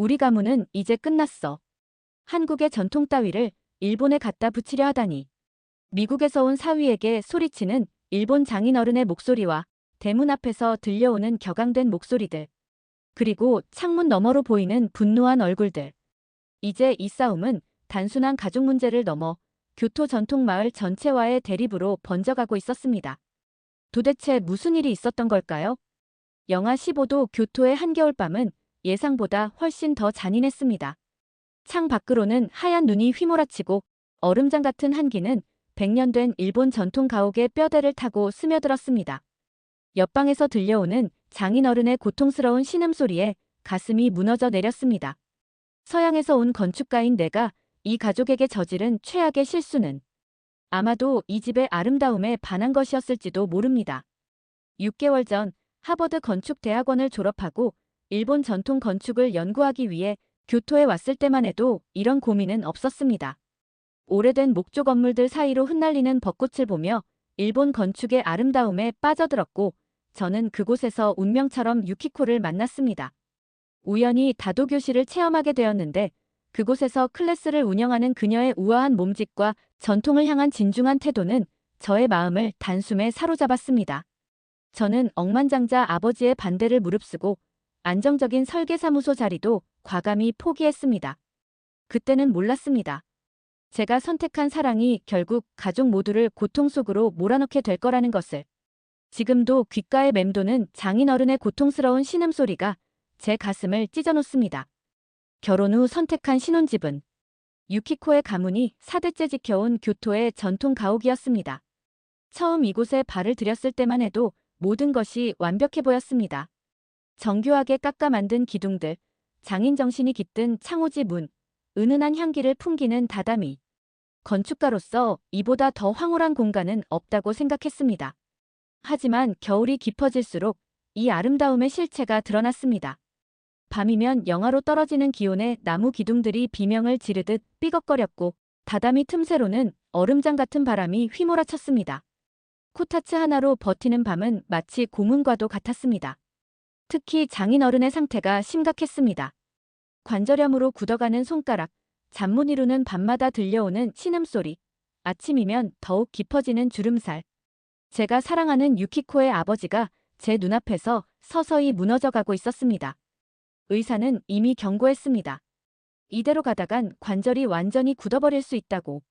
우리 가문은 이제 끝났어. 한국의 전통 따위를 일본에 갖다 붙이려 하다니. 미국에서 온 사위에게 소리치는 일본 장인어른의 목소리와 대문 앞에서 들려오는 격앙된 목소리들. 그리고 창문 너머로 보이는 분노한 얼굴들. 이제 이 싸움은 단순한 가족 문제를 넘어 교토 전통 마을 전체와의 대립으로 번져가고 있었습니다. 도대체 무슨 일이 있었던 걸까요? 영하 15도 교토의 한겨울 밤은 예상보다 훨씬 더 잔인했습니다. 창 밖으로는 하얀 눈이 휘몰아치고 얼음장 같은 한기는 100년 된 일본 전통 가옥의 뼈대를 타고 스며들었습니다. 옆방에서 들려오는 장인어른의 고통스러운 신음소리에 가슴이 무너져 내렸습니다. 서양에서 온 건축가인 내가 이 가족에게 저지른 최악의 실수는 아마도 이 집의 아름다움에 반한 것이었을지도 모릅니다. 6개월 전 하버드 건축대학원을 졸업하고 일본 전통 건축을 연구하기 위해 교토에 왔을 때만 해도 이런 고민은 없었습니다. 오래된 목조 건물들 사이로 흩날리는 벚꽃을 보며 일본 건축의 아름다움에 빠져들었고 저는 그곳에서 운명처럼 유키코를 만났습니다. 우연히 다도 교실을 체험하게 되었는데 그곳에서 클래스를 운영하는 그녀의 우아한 몸짓과 전통을 향한 진중한 태도는 저의 마음을 단숨에 사로잡았습니다. 저는 억만장자 아버지의 반대를 무릅쓰고 안정적인 설계사무소 자리도 과감히 포기했습니다. 그때는 몰랐습니다. 제가 선택한 사랑이 결국 가족 모두를 고통 속으로 몰아넣게 될 거라는 것을. 지금도 귓가에 맴도는 장인어른의 고통스러운 신음소리가 제 가슴을 찢어놓습니다. 결혼 후 선택한 신혼집은 유키코의 가문이 4대째 지켜온 교토의 전통 가옥이었습니다. 처음 이곳에 발을 들였을 때만 해도 모든 것이 완벽해 보였습니다. 정교하게 깎아 만든 기둥들, 장인 정신이 깃든 창호지 문, 은은한 향기를 풍기는 다다미. 건축가로서 이보다 더 황홀한 공간은 없다고 생각했습니다. 하지만 겨울이 깊어질수록 이 아름다움의 실체가 드러났습니다. 밤이면 영하로 떨어지는 기온에 나무 기둥들이 비명을 지르듯 삐걱거렸고 다다미 틈새로는 얼음장 같은 바람이 휘몰아쳤습니다. 코타츠 하나로 버티는 밤은 마치 고문과도 같았습니다. 특히 장인어른의 상태가 심각했습니다. 관절염으로 굳어가는 손가락, 이루는 밤마다 들려오는 신음소리, 아침이면 더욱 깊어지는 주름살. 제가 사랑하는 유키코의 아버지가 제 눈앞에서 서서히 무너져가고 있었습니다. 의사는 이미 경고했습니다. 이대로 가다간 관절이 완전히 굳어버릴 수 있다고.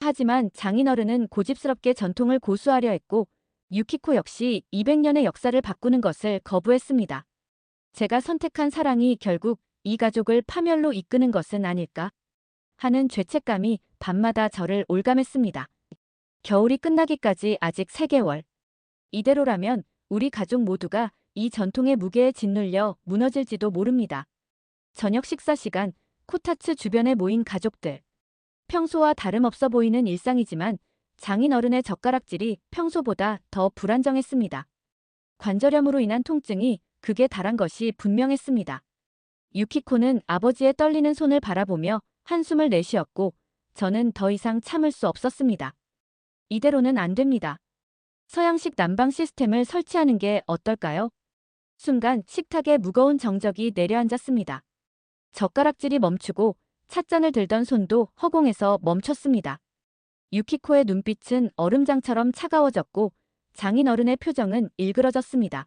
하지만 장인어른은 고집스럽게 전통을 고수하려 했고 유키코 역시 200년의 역사를 바꾸는 것을 거부했습니다. 제가 선택한 사랑이 결국 이 가족을 파멸로 이끄는 것은 아닐까 하는 죄책감이 밤마다 저를 올감했습니다. 겨울이 끝나기까지 아직 3개월. 이대로라면 우리 가족 모두가 이 전통의 무게에 짓눌려 무너질지도 모릅니다. 저녁 식사 시간 코타츠 주변에 모인 가족들. 평소와 다름없어 보이는 일상이지만 장인어른의 젓가락질이 평소보다 더 불안정했습니다. 관절염으로 인한 통증이 극에 달한 것이 분명했습니다. 유키코는 아버지의 떨리는 손을 바라보며 한숨을 내쉬었고 저는 더 이상 참을 수 없었습니다. 이대로는 안 됩니다. 서양식 난방 시스템을 설치하는 게 어떨까요? 순간 식탁에 무거운 정적이 내려앉았습니다. 젓가락질이 멈추고 찻잔을 들던 손도 허공에서 멈췄습니다. 유키코의 눈빛은 얼음장처럼 차가워졌고 장인어른의 표정은 일그러졌습니다.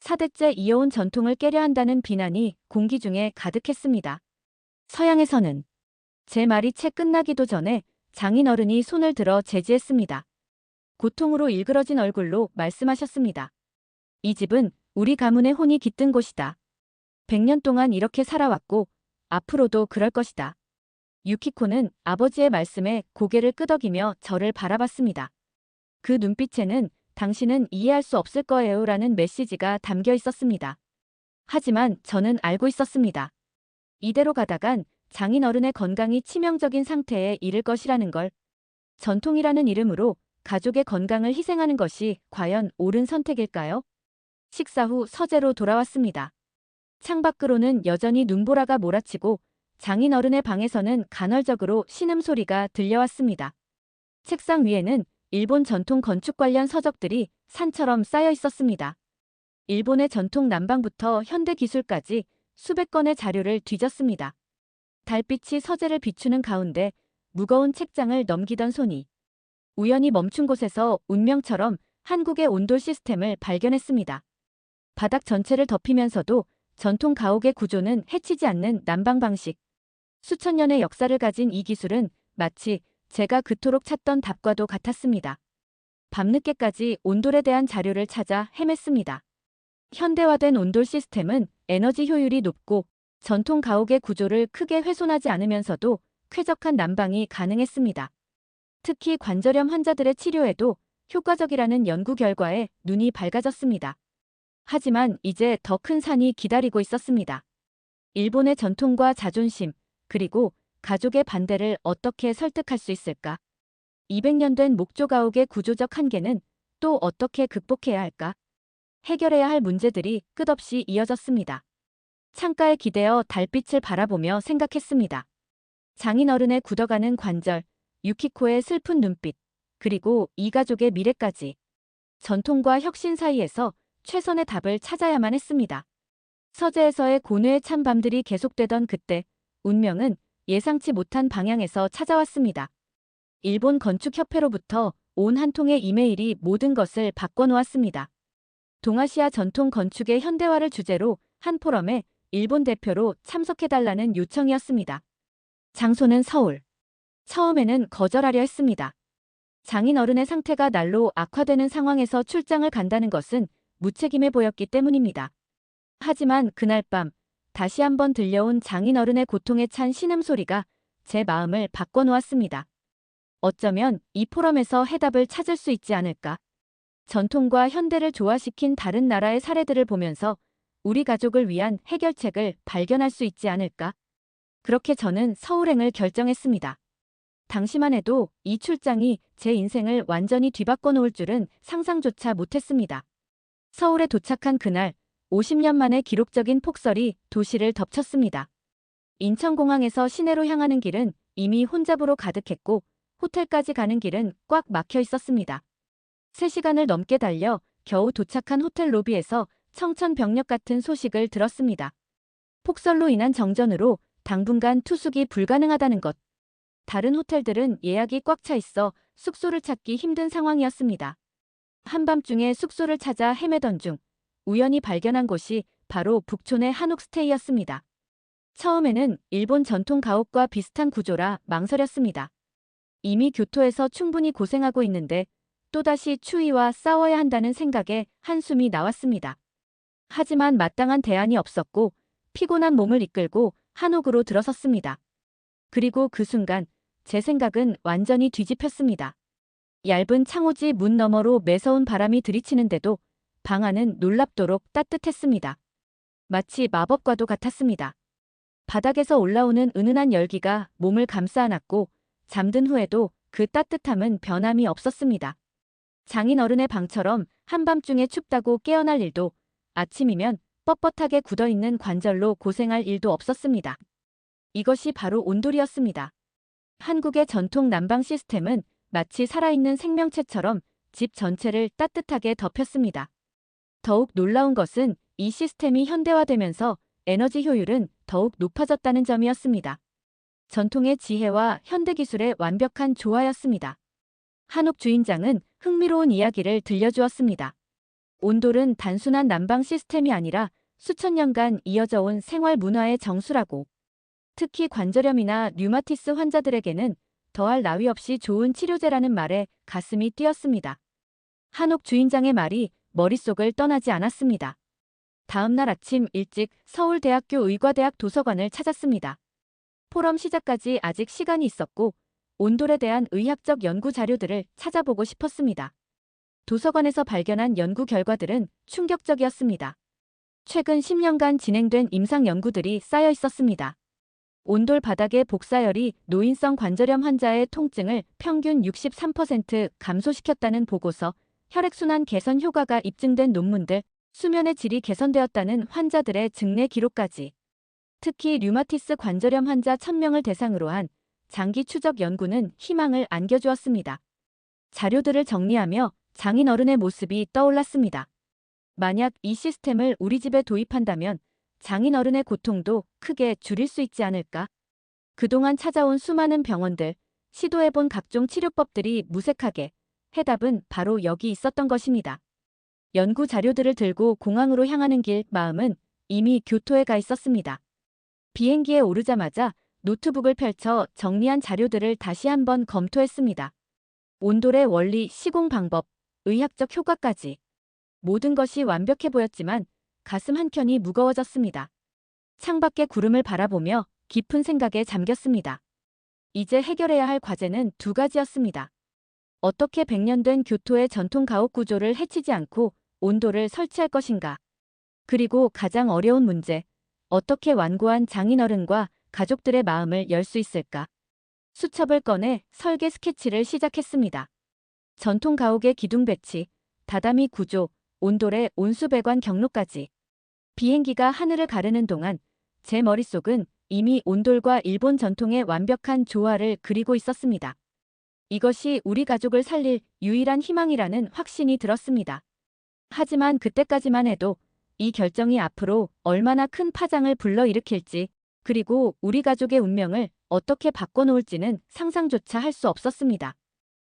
사대째 이어온 전통을 깨려 한다는 비난이 공기 중에 가득했습니다. 서양에서는 제 말이 채 끝나기도 전에 장인어른이 손을 들어 제지했습니다. 고통으로 일그러진 얼굴로 말씀하셨습니다. 이 집은 우리 가문의 혼이 깃든 곳이다. 100년 동안 이렇게 살아왔고 앞으로도 그럴 것이다. 유키코는 아버지의 말씀에 고개를 끄덕이며 저를 바라봤습니다. 그 눈빛에는 당신은 이해할 수 없을 거예요 라는 메시지가 담겨 있었습니다. 하지만 저는 알고 있었습니다. 이대로 가다간 장인어른의 건강이 치명적인 상태에 이를 것이라는 걸. 전통이라는 이름으로 가족의 건강을 희생하는 것이 과연 옳은 선택일까요? 식사 후 서재로 돌아왔습니다. 창밖으로는 여전히 눈보라가 몰아치고 장인어른의 방에서는 간헐적으로 신음소리가 들려왔습니다. 책상 위에는 일본 전통 건축 관련 서적들이 산처럼 쌓여 있었습니다. 일본의 전통 난방부터 현대 기술까지 수백 건의 자료를 뒤졌습니다. 달빛이 서재를 비추는 가운데 무거운 책장을 넘기던 손이 우연히 멈춘 곳에서 운명처럼 한국의 온돌 시스템을 발견했습니다. 바닥 전체를 덮이면서도 전통 가옥의 구조는 해치지 않는 난방 방식. 수천 년의 역사를 가진 이 기술은 마치 제가 그토록 찾던 답과도 같았습니다. 밤늦게까지 온돌에 대한 자료를 찾아 헤맸습니다. 현대화된 온돌 시스템은 에너지 효율이 높고 전통 가옥의 구조를 크게 훼손하지 않으면서도 쾌적한 난방이 가능했습니다. 특히 관절염 환자들의 치료에도 효과적이라는 연구 결과에 눈이 밝아졌습니다. 하지만 이제 더 큰 산이 기다리고 있었습니다. 일본의 전통과 자존심, 그리고 가족의 반대를 어떻게 설득할 수 있을까? 200년 된 목조 가옥의 구조적 한계는 또 어떻게 극복해야 할까? 해결해야 할 문제들이 끝없이 이어졌습니다. 창가에 기대어 달빛을 바라보며 생각했습니다. 장인어른의 굳어가는 관절, 유키코의 슬픈 눈빛, 그리고 이 가족의 미래까지. 전통과 혁신 사이에서 최선의 답을 찾아야만 했습니다. 서재에서의 고뇌의 찬 밤들이 계속되던 그때, 운명은 예상치 못한 방향에서 찾아왔습니다. 일본 건축협회로부터 온 한 통의 이메일이 모든 것을 바꿔놓았습니다. 동아시아 전통 건축의 현대화를 주제로 한 포럼에 일본 대표로 참석해달라는 요청이었습니다. 장소는 서울. 처음에는 거절하려 했습니다. 장인어른의 상태가 날로 악화되는 상황에서 출장을 간다는 것은 무책임해 보였기 때문입니다. 하지만 그날 밤 다시 한번 들려온 장인어른의 고통에 찬 신음소리가 제 마음을 바꿔놓았습니다. 어쩌면 이 포럼에서 해답을 찾을 수 있지 않을까. 전통과 현대를 조화시킨 다른 나라의 사례들을 보면서 우리 가족을 위한 해결책을 발견할 수 있지 않을까. 그렇게 저는 서울행을 결정했습니다. 당시만 해도 이 출장이 제 인생을 완전히 뒤바꿔 놓을 줄은 상상조차 못했습니다. 서울에 도착한 그날 50년 만에 기록적인 폭설이 도시를 덮쳤습니다. 인천공항에서 시내로 향하는 길은 이미 혼잡으로 가득했고 호텔까지 가는 길은 꽉 막혀 있었습니다. 3시간을 넘게 달려 겨우 도착한 호텔 로비에서 청천벽력 같은 소식을 들었습니다. 폭설로 인한 정전으로 당분간 투숙이 불가능하다는 것. 다른 호텔들은 예약이 꽉 차 있어 숙소를 찾기 힘든 상황이었습니다. 한밤중에 숙소를 찾아 헤매던 중 우연히 발견한 곳이 바로 북촌의 한옥스테이였습니다. 처음에는 일본 전통 가옥과 비슷한 구조라 망설였습니다. 이미 교토에서 충분히 고생하고 있는데 또다시 추위와 싸워야 한다는 생각에 한숨이 나왔습니다. 하지만 마땅한 대안이 없었고 피곤한 몸을 이끌고 한옥으로 들어섰습니다. 그리고 그 순간 제 생각은 완전히 뒤집혔습니다. 얇은 창호지 문 너머로 매서운 바람이 들이치는데도 방 안은 놀랍도록 따뜻했습니다. 마치 마법과도 같았습니다. 바닥에서 올라오는 은은한 열기가 몸을 감싸 안았고 잠든 후에도 그 따뜻함은 변함이 없었습니다. 장인어른의 방처럼 한밤중에 춥다고 깨어날 일도 아침이면 뻣뻣하게 굳어있는 관절로 고생할 일도 없었습니다. 이것이 바로 온돌이었습니다. 한국의 전통 난방 시스템은 마치 살아있는 생명체처럼 집 전체를 따뜻하게 덮였습니다. 더욱 놀라운 것은 이 시스템이 현대화되면서 에너지 효율은 더욱 높아졌다는 점이었습니다. 전통의 지혜와 현대기술의 완벽한 조화였습니다. 한옥 주인장은 흥미로운 이야기를 들려주었습니다. 온돌은 단순한 난방 시스템이 아니라 수천 년간 이어져 온 생활 문화의 정수라고. 특히 관절염이나 류마티스 환자들에게는 더할 나위 없이 좋은 치료제라는 말에 가슴이 뛰었습니다. 한옥 주인장의 말이 머릿속을 떠나지 않았습니다. 다음 날 아침 일찍 서울대학교 의과대학 도서관을 찾았습니다. 포럼 시작까지 아직 시간이 있었고 온돌에 대한 의학적 연구 자료들을 찾아보고 싶었습니다. 도서관에서 발견한 연구 결과들은 충격적이었습니다. 최근 10년간 진행된 임상 연구들이 쌓여 있었습니다. 온돌 바닥의 복사열이 노인성 관절염 환자의 통증을 평균 63% 감소시켰다는 보고서, 혈액순환 개선 효과가 입증된 논문들, 수면의 질이 개선되었다는 환자들의 증례 기록까지. 특히 류마티스 관절염 환자 1000명을 대상으로 한 장기 추적 연구는 희망을 안겨주었습니다. 자료들을 정리하며 장인 어른의 모습이 떠올랐습니다. 만약 이 시스템을 우리 집에 도입한다면 장인 어른의 고통도 크게 줄일 수 있지 않을까? 그동안 찾아온 수많은 병원들, 시도해본 각종 치료법들이 무색하게 해답은 바로 여기 있었던 것입니다. 연구 자료들을 들고 공항으로 향하는 길 마음은 이미 교토에 가 있었습니다. 비행기에 오르자마자 노트북을 펼쳐 정리한 자료들을 다시 한번 검토했습니다. 온돌의 원리, 시공 방법, 의학적 효과까지. 모든 것이 완벽해 보였지만 가슴 한켠이 무거워졌습니다. 창밖의 구름을 바라보며 깊은 생각에 잠겼습니다. 이제 해결해야 할 과제는 두 가지였습니다. 어떻게 100년 된 교토의 전통 가옥 구조를 해치지 않고 온도를 설치할 것인가. 그리고 가장 어려운 문제, 어떻게 완고한 장인어른과 가족들의 마음을 열 수 있을까. 수첩을 꺼내 설계 스케치를 시작했습니다. 전통 가옥의 기둥 배치, 다다미 구조, 온돌의 온수배관 경로까지. 비행기가 하늘을 가르는 동안 제 머릿속은 이미 온돌과 일본 전통의 완벽한 조화를 그리고 있었습니다. 이것이 우리 가족을 살릴 유일한 희망이라는 확신이 들었습니다. 하지만 그때까지만 해도 이 결정이 앞으로 얼마나 큰 파장을 불러일으킬지 그리고 우리 가족의 운명을 어떻게 바꿔놓을지는 상상조차 할 수 없었습니다.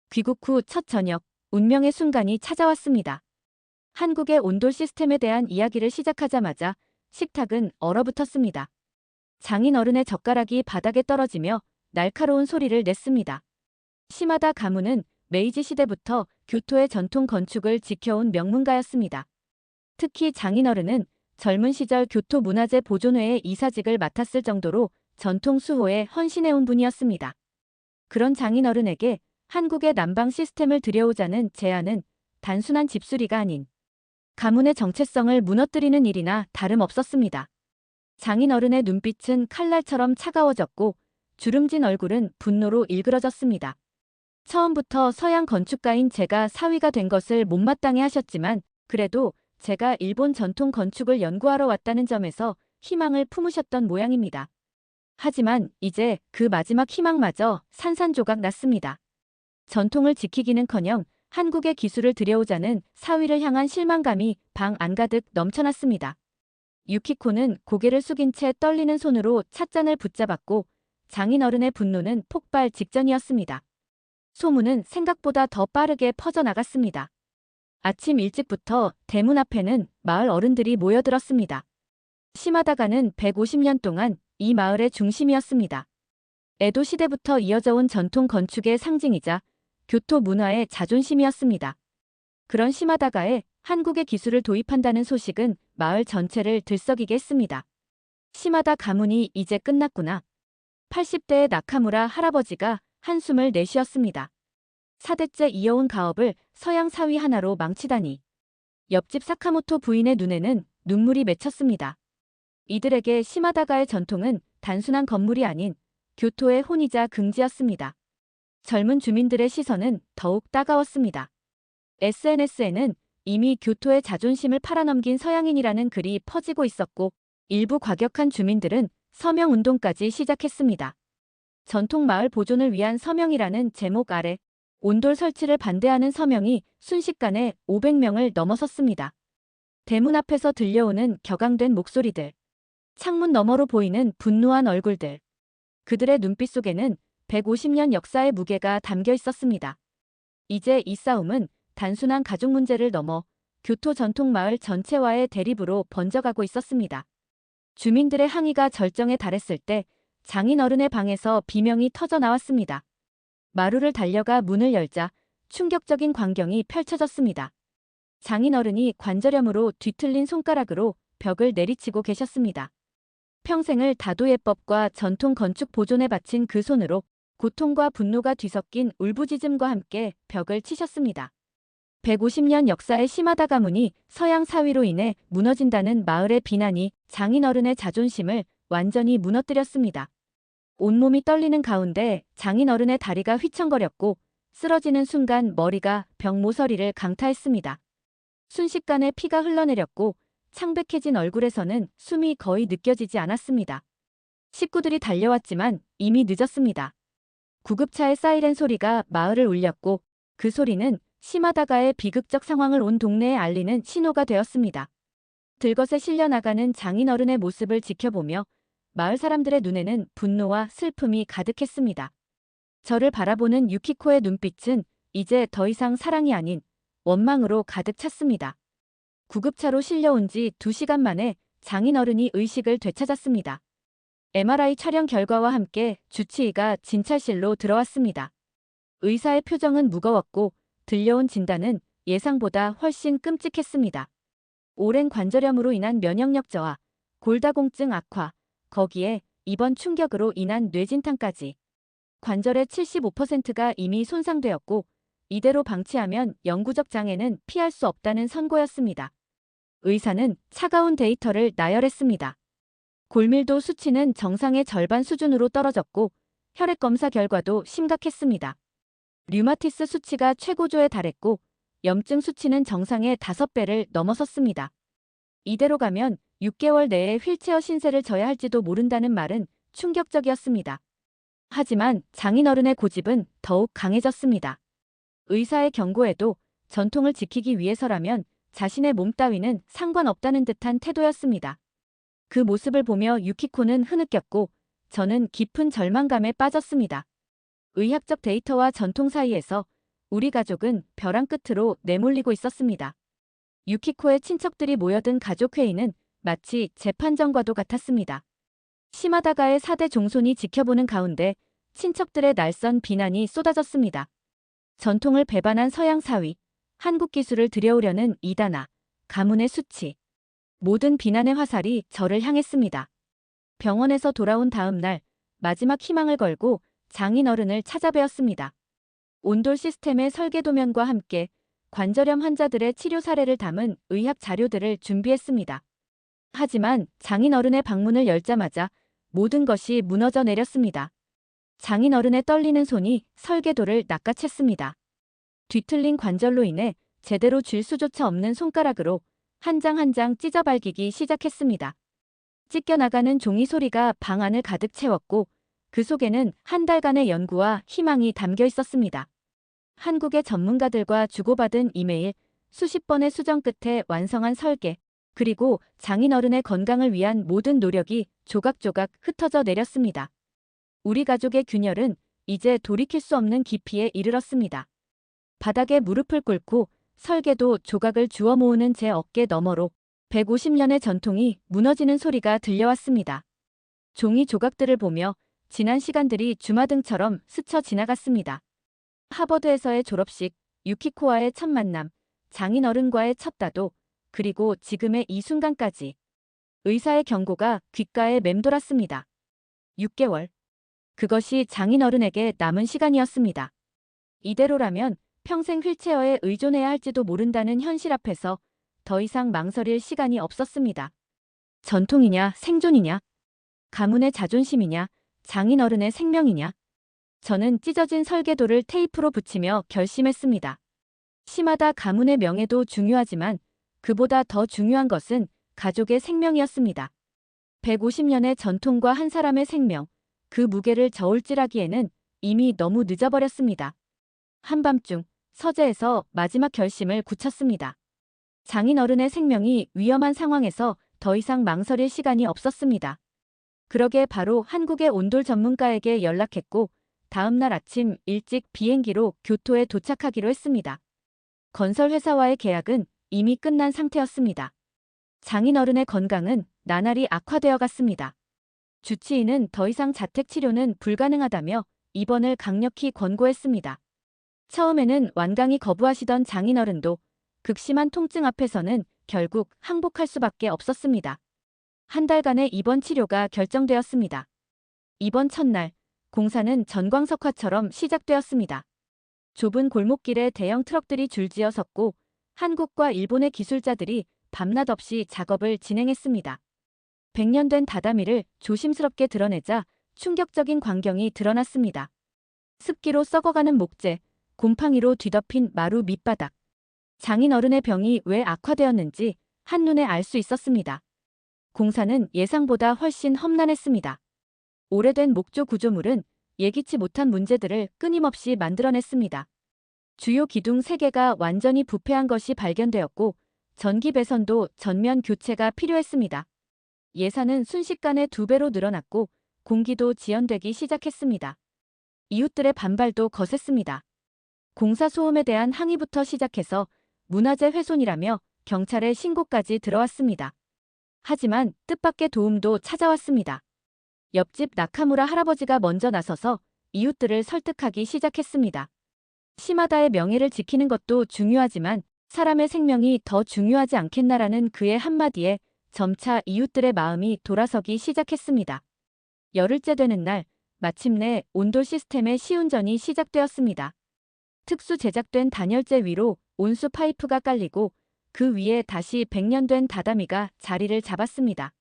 귀국 후 첫 저녁, 운명의 순간이 찾아왔습니다. 한국의 온돌 시스템에 대한 이야기를 시작하자마자 식탁은 얼어붙었습니다. 장인 어른의 젓가락이 바닥에 떨어지며 날카로운 소리를 냈습니다. 시마다 가문은 메이지 시대부터 교토의 전통 건축을 지켜온 명문가였습니다. 특히 장인어른은 젊은 시절 교토 문화재 보존회의 이사직을 맡았을 정도로 전통 수호에 헌신해온 분이었습니다. 그런 장인어른에게 한국의 난방 시스템을 들여오자는 제안은 단순한 집수리가 아닌 가문의 정체성을 무너뜨리는 일이나 다름없었습니다. 장인어른의 눈빛은 칼날처럼 차가워졌고 주름진 얼굴은 분노로 일그러졌습니다. 처음부터 서양 건축가인 제가 사위가 된 것을 못마땅해 하셨지만 그래도 제가 일본 전통 건축을 연구하러 왔다는 점에서 희망을 품으셨던 모양입니다. 하지만 이제 그 마지막 희망마저 산산조각 났습니다. 전통을 지키기는커녕 한국의 기술을 들여오자는 사위를 향한 실망감이 방 안가득 넘쳐났습니다. 유키코는 고개를 숙인 채 떨리는 손으로 찻잔을 붙잡았고 장인어른의 분노는 폭발 직전이었습니다. 소문은 생각보다 더 빠르게 퍼져나갔습니다. 아침 일찍부터 대문 앞에는 마을 어른들이 모여들었습니다. 시마다가는 150년 동안 이 마을의 중심이었습니다. 에도 시대부터 이어져 온 전통 건축의 상징이자 교토 문화의 자존심이었습니다. 그런 시마다가에 한국의 기술을 도입한다는 소식은 마을 전체를 들썩이게 했습니다. 시마다 가문이 이제 끝났구나. 80대의 나카무라 할아버지가 한숨을 내쉬었습니다. 4대째 이어온 가업을 서양 사위 하나로 망치다니. 옆집 사카모토 부인의 눈에는 눈물이 맺혔습니다. 이들에게 시마다가의 전통은 단순한 건물이 아닌 교토의 혼이자 긍지였습니다. 젊은 주민들의 시선은 더욱 따가웠습니다. SNS에는 이미 교토의 자존심을 팔아넘긴 서양인이라는 글이 퍼지고 있었고 일부 과격한 주민들은 서명 운동까지 시작했습니다. 전통 마을 보존을 위한 서명이라는 제목 아래 온돌 설치를 반대하는 서명이 순식간에 500명을 넘어섰습니다. 대문 앞에서 들려오는 격앙된 목소리들. 창문 너머로 보이는 분노한 얼굴들. 그들의 눈빛 속에는 150년 역사의 무게가 담겨 있었습니다. 이제 이 싸움은 단순한 가족 문제를 넘어 교토 전통 마을 전체와의 대립으로 번져가고 있었습니다. 주민들의 항의가 절정에 달했을 때 장인어른의 방에서 비명이 터져 나왔습니다. 마루를 달려가 문을 열자 충격적인 광경이 펼쳐졌습니다. 장인어른이 관절염으로 뒤틀린 손가락으로 벽을 내리치고 계셨습니다. 평생을 다도예법과 전통 건축 보존에 바친 그 손으로 고통과 분노가 뒤섞인 울부짖음과 함께 벽을 치셨습니다. 150년 역사의 시마다 가문이 서양 사위로 인해 무너진다는 마을의 비난이 장인어른의 자존심을 완전히 무너뜨렸습니다. 온몸이 떨리는 가운데 장인어른의 다리가 휘청거렸고 쓰러지는 순간 머리가 벽 모서리를 강타했습니다. 순식간에 피가 흘러내렸고 창백해진 얼굴에서는 숨이 거의 느껴지지 않았습니다. 식구들이 달려왔지만 이미 늦었습니다. 구급차의 사이렌 소리가 마을을 울렸고 그 소리는 시마다가의 비극적 상황을 온 동네에 알리는 신호가 되었습니다. 들것에 실려 나가는 장인어른의 모습을 지켜보며 마을 사람들의 눈에는 분노와 슬픔이 가득했습니다. 저를 바라보는 유키코의 눈빛은 이제 더 이상 사랑이 아닌 원망으로 가득 찼습니다. 구급차로 실려온 지 2시간 만에 장인어른이 의식을 되찾았습니다. MRI 촬영 결과와 함께 주치의가 진찰실로 들어왔습니다. 의사의 표정은 무거웠고 들려온 진단은 예상보다 훨씬 끔찍했습니다. 오랜 관절염으로 인한 면역력 저하, 골다공증 악화, 거기에 이번 충격으로 인한 뇌진탕까지. 관절의 75%가 이미 손상되었고 이대로 방치하면 영구적 장애는 피할 수 없다는 선고였습니다. 의사는 차가운 데이터를 나열했습니다. 골밀도 수치는 정상의 절반 수준으로 떨어졌고 혈액 검사 결과도 심각했습니다. 류마티스 수치가 최고조에 달했고 염증 수치는 정상의 5배를 넘어섰습니다. 이대로 가면 6개월 내에 휠체어 신세를 져야 할지도 모른다는 말은 충격적이었습니다. 하지만 장인어른의 고집은 더욱 강해졌습니다. 의사의 경고에도 전통을 지키기 위해서라면 자신의 몸 따위는 상관없다는 듯한 태도였습니다. 그 모습을 보며 유키코는 흐느꼈고 저는 깊은 절망감에 빠졌습니다. 의학적 데이터와 전통 사이에서 우리 가족은 벼랑 끝으로 내몰리고 있었습니다. 유키코의 친척들이 모여든 가족회의는 마치 재판정과도 같았습니다. 시마다가의 4대 종손이 지켜보는 가운데 친척들의 날선 비난이 쏟아졌습니다. 전통을 배반한 서양 사위, 한국 기술을 들여오려는 이다나, 가문의 수치. 모든 비난의 화살이 저를 향했습니다. 병원에서 돌아온 다음 날 마지막 희망을 걸고 장인어른을 찾아뵈었습니다. 온돌 시스템의 설계 도면과 함께 관절염 환자들의 치료 사례를 담은 의학 자료들을 준비했습니다. 하지만 장인어른의 방문을 열자마자 모든 것이 무너져 내렸습니다. 장인어른의 떨리는 손이 설계도를 낚아챘습니다. 뒤틀린 관절로 인해 제대로 쥘 수조차 없는 손가락으로 한 장 한 장 찢어 발기기 시작했습니다. 찢겨나가는 종이 소리가 방 안을 가득 채웠고 그 속에는 한 달간의 연구와 희망이 담겨 있었습니다. 한국의 전문가들과 주고받은 이메일, 수십 번의 수정 끝에 완성한 설계, 그리고 장인어른의 건강을 위한 모든 노력이 조각조각 흩어져 내렸습니다. 우리 가족의 균열은 이제 돌이킬 수 없는 깊이에 이르렀습니다. 바닥에 무릎을 꿇고 설계도 조각을 주워 모으는 제 어깨 너머로 150년의 전통이 무너지는 소리가 들려왔습니다. 종이 조각들을 보며 지난 시간들이 주마등처럼 스쳐 지나갔습니다. 하버드에서의 졸업식, 유키코와의 첫 만남, 장인어른과의 첫 다도, 그리고 지금의 이 순간까지. 의사의 경고가 귓가에 맴돌았습니다. 6개월. 그것이 장인어른에게 남은 시간이었습니다. 이대로라면 평생 휠체어에 의존해야 할지도 모른다는 현실 앞에서 더 이상 망설일 시간이 없었습니다. 전통이냐 생존이냐 가문의 자존심이냐 장인어른의 생명이냐 저는 찢어진 설계도를 테이프로 붙이며 결심했습니다. 시마다 가문의 명예도 중요하지만 그보다 더 중요한 것은 가족의 생명이었습니다. 150년의 전통과 한 사람의 생명, 그 무게를 저울질하기에는 이미 너무 늦어버렸습니다. 한밤중 서재에서 마지막 결심을 굳혔습니다. 장인어른의 생명이 위험한 상황에서 더 이상 망설일 시간이 없었습니다. 그러게 바로 한국의 온돌 전문가에게 연락했고 다음 날 아침 일찍 비행기로 교토에 도착하기로 했습니다. 건설회사와의 계약은 이미 끝난 상태였습니다. 장인어른의 건강은 나날이 악화되어 갔습니다. 주치의는 더 이상 자택 치료는 불가능하다며 입원을 강력히 권고했습니다. 처음에는 완강히 거부하시던 장인어른도 극심한 통증 앞에서는 결국 항복할 수밖에 없었습니다. 한 달간의 입원 치료가 결정되었습니다. 입원 첫날, 공사는 전광석화처럼 시작되었습니다. 좁은 골목길에 대형 트럭들이 줄지어 섰고 한국과 일본의 기술자들이 밤낮 없이 작업을 진행했습니다. 100년 된 다다미를 조심스럽게 드러내자 충격적인 광경이 드러났습니다. 습기로 썩어가는 목재, 곰팡이로 뒤덮인 마루 밑바닥. 장인어른의 병이 왜 악화되었는지 한눈에 알 수 있었습니다. 공사는 예상보다 훨씬 험난했습니다. 오래된 목조 구조물은 예기치 못한 문제들을 끊임없이 만들어냈습니다. 주요 기둥 3개가 완전히 부패한 것이 발견되었고 전기 배선도 전면 교체가 필요했습니다. 예산은 순식간에 두 배로 늘어났고 공기도 지연되기 시작했습니다. 이웃들의 반발도 거셌습니다. 공사 소음에 대한 항의부터 시작해서 문화재 훼손이라며 경찰에 신고까지 들어왔습니다. 하지만 뜻밖의 도움도 찾아왔습니다. 옆집 나카무라 할아버지가 먼저 나서서 이웃들을 설득하기 시작했습니다. 시마다의 명예를 지키는 것도 중요하지만 사람의 생명이 더 중요하지 않겠나라는 그의 한마디에 점차 이웃들의 마음이 돌아서기 시작했습니다. 열흘째 되는 날, 마침내 온돌 시스템의 시운전이 시작되었습니다. 특수 제작된 단열재 위로 온수 파이프가 깔리고 그 위에 다시 100년 된 다다미가 자리를 잡았습니다.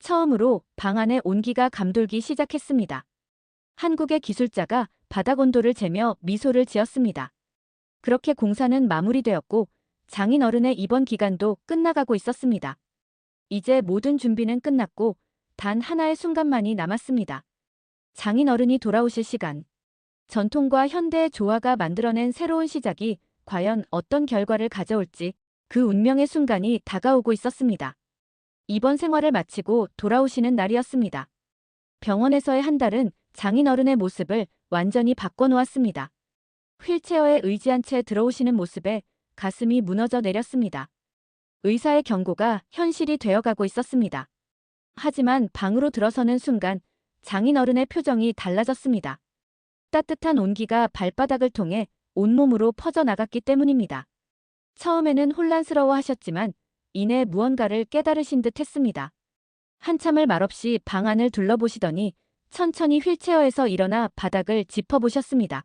처음으로 방 안에 온기가 감돌기 시작했습니다. 한국의 기술자가 바닥 온도를 재며 미소를 지었습니다. 그렇게 공사는 마무리되었고 장인 어른의 입원 기간도 끝나가고 있었습니다. 이제 모든 준비는 끝났고 단 하나의 순간만이 남았습니다. 장인 어른이 돌아오실 시간. 전통과 현대의 조화가 만들어낸 새로운 시작이 과연 어떤 결과를 가져올지 그 운명의 순간이 다가오고 있었습니다. 입원 생활을 마치고 돌아오시는 날이었습니다. 병원에서의 한 달은 장인 어른의 모습을 완전히 바꿔놓았습니다. 휠체어에 의지한 채 들어오시는 모습에 가슴이 무너져 내렸습니다. 의사의 경고가 현실이 되어가고 있었습니다. 하지만 방으로 들어서는 순간 장인 어른의 표정이 달라졌습니다. 따뜻한 온기가 발바닥을 통해 온몸으로 퍼져나갔기 때문입니다. 처음에는 혼란스러워 하셨지만 이내 무언가를 깨달으신 듯 했습니다. 한참을 말없이 방 안을 둘러보시더니 천천히 휠체어에서 일어나 바닥을 짚어보셨습니다.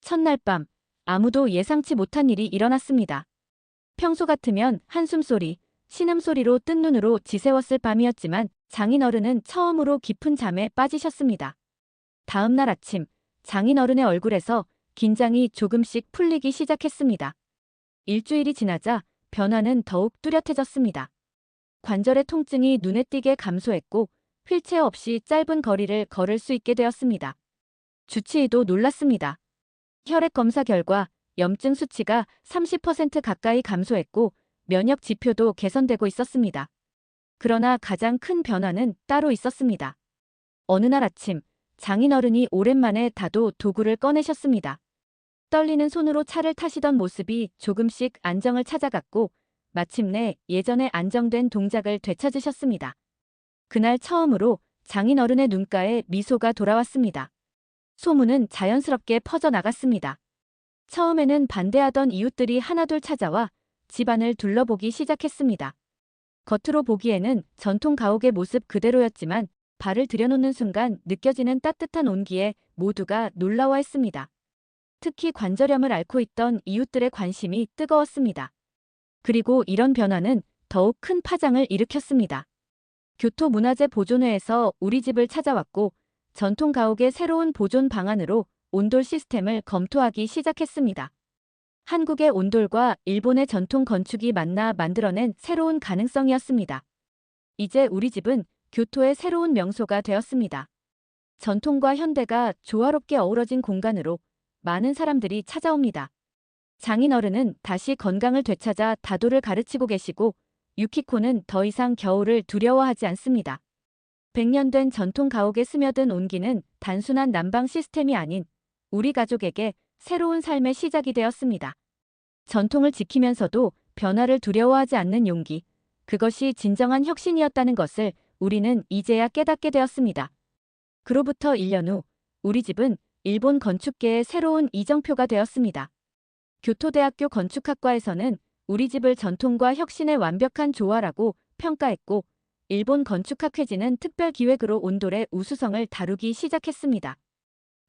첫날 밤 아무도 예상치 못한 일이 일어났습니다. 평소 같으면 한숨소리, 신음소리로 뜬 눈으로 지새웠을 밤이었지만 장인어른은 처음으로 깊은 잠에 빠지셨습니다. 다음 날 아침 장인어른의 얼굴에서 긴장이 조금씩 풀리기 시작했습니다. 일주일이 지나자 변화는 더욱 뚜렷해졌습니다. 관절의 통증이 눈에 띄게 감소했고 휠체어 없이 짧은 거리를 걸을 수 있게 되었습니다. 주치의도 놀랐습니다. 혈액 검사 결과 염증 수치가 30% 가까이 감소했고 면역 지표도 개선되고 있었습니다. 그러나 가장 큰 변화는 따로 있었습니다. 어느 날 아침 장인어른이 오랜만에 다도 도구를 꺼내셨습니다. 떨리는 손으로 차를 타시던 모습이 조금씩 안정을 찾아갔고 마침내 예전에 안정된 동작을 되찾으셨습니다. 그날 처음으로 장인어른의 눈가에 미소가 돌아왔습니다. 소문은 자연스럽게 퍼져나갔습니다. 처음에는 반대하던 이웃들이 하나둘 찾아와 집안을 둘러보기 시작했습니다. 겉으로 보기에는 전통 가옥의 모습 그대로였지만 발을 들여놓는 순간 느껴지는 따뜻한 온기에 모두가 놀라워했습니다. 특히 관절염을 앓고 있던 이웃들의 관심이 뜨거웠습니다. 그리고 이런 변화는 더욱 큰 파장을 일으켰습니다. 교토문화재 보존회에서 우리 집을 찾아왔고 전통 가옥의 새로운 보존 방안으로 온돌 시스템을 검토하기 시작했습니다. 한국의 온돌과 일본의 전통 건축이 만나 만들어낸 새로운 가능성이었습니다. 이제 우리 집은 교토의 새로운 명소가 되었습니다. 전통과 현대가 조화롭게 어우러진 공간으로 많은 사람들이 찾아옵니다. 장인어른은 다시 건강을 되찾아 다도를 가르치고 계시고 유키코는 더 이상 겨울을 두려워하지 않습니다. 100년 된 전통 가옥에 스며든 온기는 단순한 난방 시스템이 아닌 우리 가족에게 새로운 삶의 시작이 되었습니다. 전통을 지키면서도 변화를 두려워하지 않는 용기, 그것이 진정한 혁신이었다는 것을 우리는 이제야 깨닫게 되었습니다. 그로부터 1년 후 우리 집은 일본 건축계의 새로운 이정표가 되었습니다. 교토대학교 건축학과에서는 우리 집을 전통과 혁신의 완벽한 조화라고 평가했고 일본 건축학회지는 특별 기획으로 온돌의 우수성을 다루기 시작했습니다.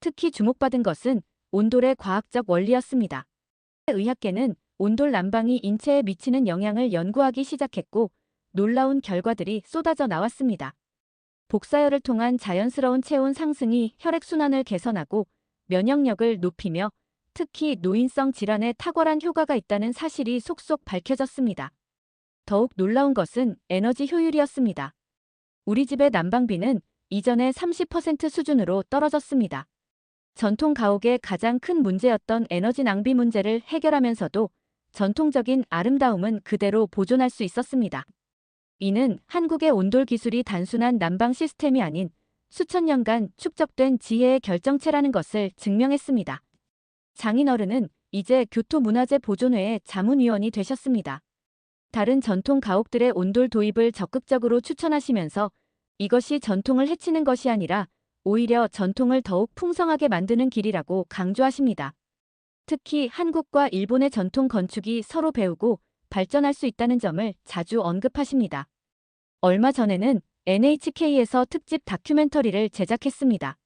특히 주목받은 것은 온돌의 과학적 원리였습니다. 의학계는 온돌 난방이 인체에 미치는 영향을 연구하기 시작했고 놀라운 결과들이 쏟아져 나왔습니다. 복사열을 통한 자연스러운 체온 상승이 혈액순환을 개선하고 면역력을 높이며 특히 노인성 질환에 탁월한 효과가 있다는 사실이 속속 밝혀졌습니다. 더욱 놀라운 것은 에너지 효율이었습니다. 우리 집의 난방비는 이전의 30% 수준으로 떨어졌습니다. 전통 가옥의 가장 큰 문제였던 에너지 낭비 문제를 해결하면서도 전통적인 아름다움은 그대로 보존할 수 있었습니다. 이는 한국의 온돌 기술이 단순한 난방 시스템이 아닌 수천 년간 축적된 지혜의 결정체라는 것을 증명했습니다. 장인어른은 이제 교토문화재 보존회의 자문위원이 되셨습니다. 다른 전통 가옥들의 온돌 도입을 적극적으로 추천하시면서 이것이 전통을 해치는 것이 아니라 오히려 전통을 더욱 풍성하게 만드는 길이라고 강조하십니다. 특히 한국과 일본의 전통 건축이 서로 배우고 발전할 수 있다는 점을 자주 언급하십니다. 얼마 전에는 NHK에서 특집 다큐멘터리를 제작했습니다.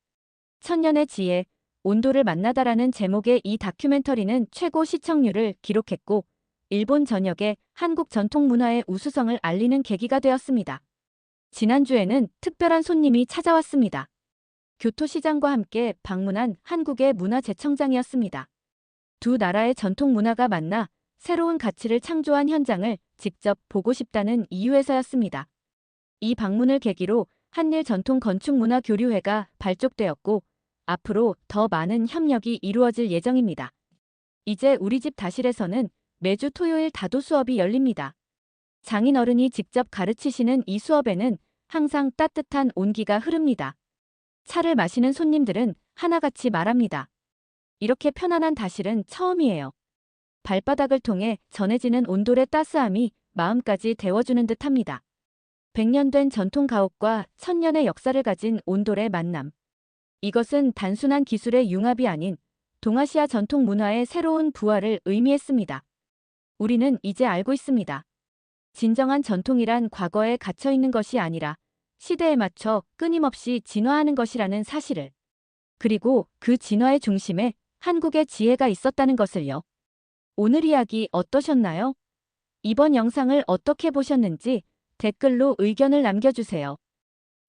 천년의 지혜, 온도를 만나다라는 제목의 이 다큐멘터리는 최고 시청률을 기록했고 일본 전역에 한국 전통 문화의 우수성을 알리는 계기가 되었습니다. 지난주에는 특별한 손님이 찾아왔습니다. 교토시장과 함께 방문한 한국의 문화재청장이었습니다. 두 나라의 전통 문화가 만나 새로운 가치를 창조한 현장을 직접 보고 싶다는 이유에서였습니다. 이 방문을 계기로 한일 전통 건축 문화 교류회가 발족되었고 앞으로 더 많은 협력이 이루어질 예정입니다. 이제 우리 집 다실에서는 매주 토요일 다도 수업이 열립니다. 장인어른이 직접 가르치시는 이 수업에는 항상 따뜻한 온기가 흐릅니다. 차를 마시는 손님들은 하나같이 말합니다. 이렇게 편안한 다실은 처음이에요. 발바닥을 통해 전해지는 온돌의 따스함이 마음까지 데워주는 듯 합니다. 100년 된 전통 가옥과 천년의 역사를 가진 온돌의 만남. 이것은 단순한 기술의 융합이 아닌 동아시아 전통 문화의 새로운 부활을 의미했습니다. 우리는 이제 알고 있습니다. 진정한 전통이란 과거에 갇혀 있는 것이 아니라 시대에 맞춰 끊임없이 진화하는 것이라는 사실을. 그리고 그 진화의 중심에 한국의 지혜가 있었다는 것을요. 오늘 이야기 어떠셨나요? 이번 영상을 어떻게 보셨는지 댓글로 의견을 남겨주세요.